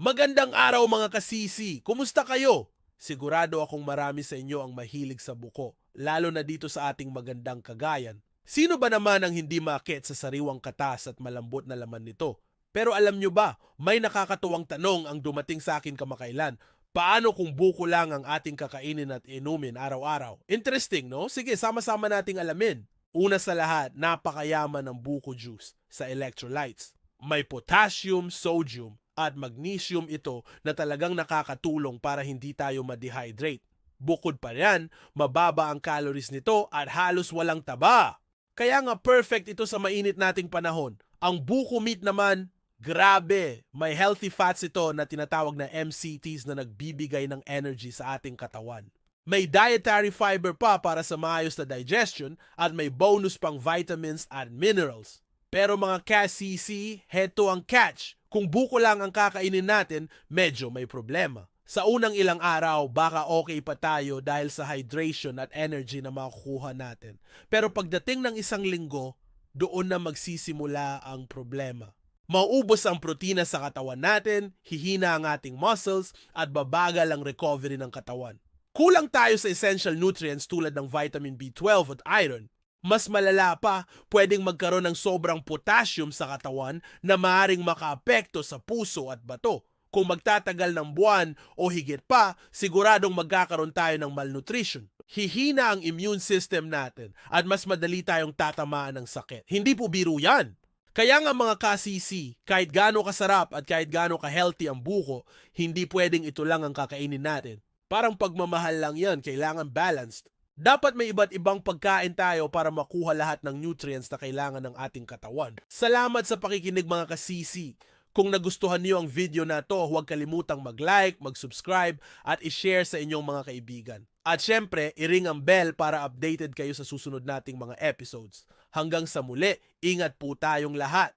Magandang araw mga kasisi! Kumusta kayo? Sigurado akong marami sa inyo ang mahilig sa buko, lalo na dito sa ating magandang kagayan. Sino ba naman ang hindi makit sa sariwang katas at malambot na laman nito? Pero alam nyo ba, may nakakatuwang tanong ang dumating sa akin kamakailan. Paano kung buko lang ang ating kakainin at inumin araw-araw? Interesting, no? Sige, sama-sama nating alamin. Una sa lahat, napakayaman ng buko juice sa electrolytes. May potassium, sodium, at magnesium ito na talagang nakakatulong para hindi tayo ma-dehydrate. Bukod pa yan, mababa ang calories nito at halos walang taba. Kaya nga perfect ito sa mainit nating panahon. Ang buko meat naman, grabe, may healthy fats ito na tinatawag na MCTs na nagbibigay ng energy sa ating katawan. May dietary fiber pa para sa maayos na digestion at may bonus pang vitamins at minerals. Pero mga ka-CC, heto ang catch. Kung buko lang ang kakainin natin, medyo may problema. Sa unang ilang araw, baka okay pa tayo dahil sa hydration at energy na makukuha natin. Pero pagdating ng isang linggo, doon na magsisimula ang problema. Mauubos ang protina sa katawan natin, hihina ang ating muscles, at babagal ang recovery ng katawan. Kulang tayo sa essential nutrients tulad ng vitamin B12 at iron. Mas malala pa, pwedeng magkaroon ng sobrang potassium sa katawan na maaring makaapekto sa puso at bato. Kung magtatagal ng buwan o higit pa, siguradong magkakaroon tayo ng malnutrition. Hihina ang immune system natin at mas madali tayong tatamaan ng sakit. Hindi po biro yan. Kaya nga mga kasisi, kahit gaano kasarap at kahit gaano ka-healthy ang buko, hindi pwedeng ito lang ang kakainin natin. Parang pagmamahal lang yan, kailangan balanced. Dapat may iba't ibang pagkain tayo para makuha lahat ng nutrients na kailangan ng ating katawan. Salamat sa pakikinig mga kasisi. Kung nagustuhan niyo ang video na to, huwag kalimutang mag-like, mag-subscribe at i-share sa inyong mga kaibigan. At syempre, i-ring ang bell para updated kayo sa susunod nating mga episodes. Hanggang sa muli, ingat po tayong lahat.